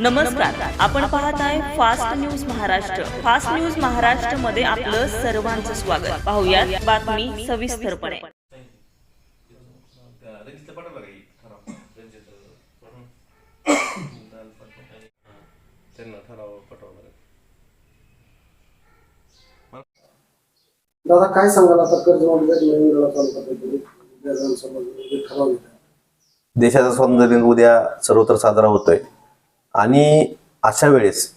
नमस्कार. आपण पाहत आहे fast news Maharashtra fast news महाराष्ट्रमध्ये आपलं सर्वांचं स्वागत. पाहुयात बातमी सविस्तरपणे. दादा काय सांगाल आता? कर्जमाफी नवीन वेळा चालू करताय तुम्ही. विधानसभा जे ठराव घेताय. देशाचा स्वातंत्र्य दिन उद्या सर्वत्र साजरा होतोय. आणि अशा वेळेस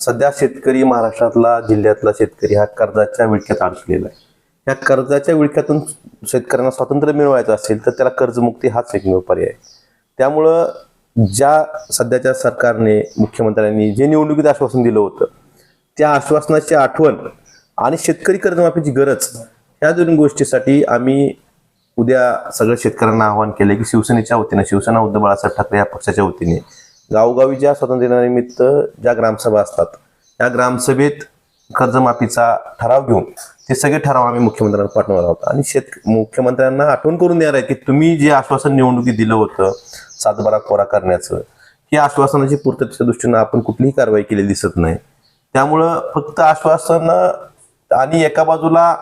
सध्या शेतकरी महाराष्ट्रातला जिल्ह्यातला शेतकरी हा कर्जाच्या विळख्यात अडकलेला आहे. या कर्जाच्या विळख्यातून शेतकऱ्यांना स्वातंत्र्य मिळवायचं असेल तर त्याला कर्जमुक्ती हाच एकमेव पर्याय आहे. त्यामुळं ज्या सध्याच्या सरकारने मुख्यमंत्र्यांनी जे निवडणुकीत आश्वासन दिलं होतं त्या आश्वासनाची आठवण आणि शेतकरी कर्जमाफीची गरज ह्या दोन गोष्टीसाठी आम्ही उद्या सगळ्या शेतकऱ्यांना आवाहन केलं की शिवसेनेच्या वतीने शिवसेना उद्धव बाळासाहेब ठाकरे या पक्षाच्या वतीने गावोगावी ज्या स्वातंत्र्य दिनानिमित्त ज्या ग्रामसभा असतात त्या ग्रामसभेत कर्जमाफीचा ठराव घेऊन ते सगळे ठराव आम्ही मुख्यमंत्र्यांना पाठवणार आहोत. आणि शेत मुख्यमंत्र्यांना आठवण करून देणार आहे की तुम्ही जे आश्वासन निवडणुकीत दिलं होतं सातबारा कोरा करण्याचं ही आश्वासनाची पूर्ततेच्या दृष्टीनं आपण कुठलीही कारवाई केलेली दिसत नाही. त्यामुळं फक्त आश्वासन आणि एका बाजूला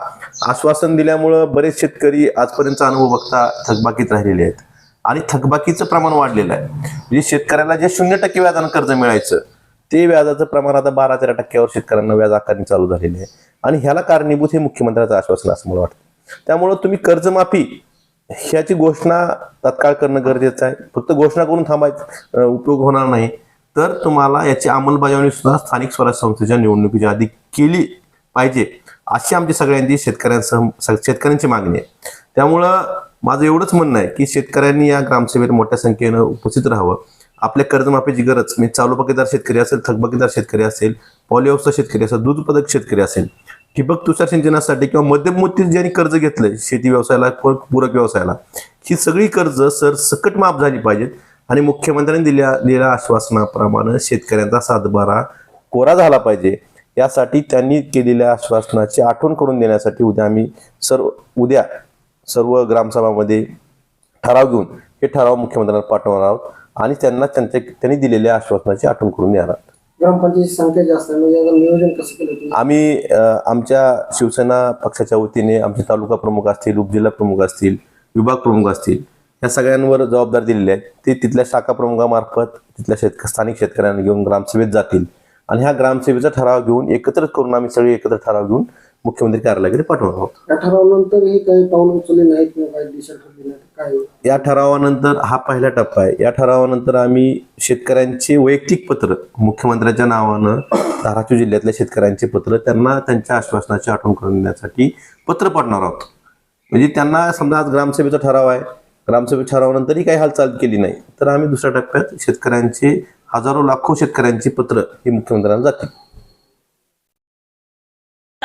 आश्वासन दिल्यामुळं बरेच शेतकरी आजपर्यंतचा अनुभव बघता थकबाकीत राहिलेले आहेत. आणि थकबाकीचं प्रमाण वाढलेलं आहे. म्हणजे शेतकऱ्याला जे शून्य टक्के व्याजानं कर्ज मिळायचं ते व्याजाचं प्रमाण आता बारा तेरा टक्क्यावर शेतकऱ्यांना व्याज आकारणी चालू झालेली आहे. आणि ह्याला कारणीभूत हे मुख्यमंत्र्यांचं आश्वासन असं मला वाटतं. त्यामुळं तुम्ही कर्जमाफी ह्याची घोषणा तत्काळ करणं गरजेचं आहे. फक्त घोषणा करून थांबायचं उपयोग होणार नाही. तर तुम्हाला याची अंमलबजावणी सुद्धा स्थानिक स्वराज्य संस्थेच्या निवडणुकीच्या आधी केली पाहिजे अशी आमची सगळ्यांची शेतकऱ्यांसह स- शेतकऱ्यांची मागणी आहे. त्यामुळं माझं एवढंच म्हणणं आहे की शेतकऱ्यांनी या ग्रामसभेत मोठ्या संख्येनं उपस्थित राहावं. आपल्या कर्जमाफीची गरज मी चालू बाकीदार शेतकरी असेल थकबाकीदार शेतकरी असेल पॉलिहाऊसचा शेतकरी असेल दूध उत्पादक शेतकरी असेल ठिबक तुषार सिंचनासाठी किंवा मध्यम ज्यांनी कर्ज घेतलंय शेती व्यवसायाला पूरक व्यवसायाला ही सगळी कर्ज सर सकट माफ झाली पाहिजेत आणि मुख्यमंत्र्यांनी दिल्या दिलेल्या आश्वासनाप्रमाणे शेतकऱ्यांचा सातबारा कोरा झाला पाहिजे. यासाठी त्यांनी केलेल्या आश्वासनाची आठवण करून देण्यासाठी उद्या आम्ही सर्व उद्या सर्व ग्रामसभामध्ये ठराव घेऊन हे ठराव मुख्यमंत्र्यांना पाठवणार आहोत आणि त्यांना त्यांच्या त्यांनी दिलेल्या आश्वासनाची आठवण करून देणार आहोत. ग्रामपंचायतीची संख्या जास्त आहे. म्हणजे याचं नियोजन कसं केलं तुम्ही? आम्ही आमच्या शिवसेना पक्षाच्या वतीने आमचे तालुका प्रमुख असतील उपजिल्हा प्रमुख असतील विभाग प्रमुख असतील या सगळ्यांवर जबाबदार दिलेले आहेत ते तिथल्या शाखा प्रमुखामार्फत तिथल्या शेतक स्थानिक शेतकऱ्यांना घेऊन ग्रामसभेत जातील. आणि ह्या ग्रामसभेचा ठराव घेऊन एकत्र करून आम्ही सगळे एकत्र ठराव घेऊन मुख्यमंत्री कार्यालयाकडे पाठवणार आहोत. या ठरावानंतरही काही पाऊल उचलले नाहीत किंवा काही दिशा ठरली नाही काय या ठरावानंतर हा पहिला टप्पा आहे. या ठरावानंतर आम्ही शेतकऱ्यांचे वैयक्तिक पत्र मुख्यमंत्र्यांच्या नावानं धाराशिव जिल्ह्यातल्या शेतकऱ्यांचे पत्र त्यांना त्यांच्या आश्वासनाची आठवण करून देण्यासाठी पत्र पाठवणार आहोत. म्हणजे त्यांना समजा आज ग्रामसभेचा ठराव आहे. ग्रामसभे ठरावानंतरही काही हालचाल केली नाही. तर आम्ही दुसऱ्या टप्प्यात शेतकऱ्यांचे हजारो लाखो शेतकऱ्यांची पत्र ही मुख्यमंत्र्यांना जातील.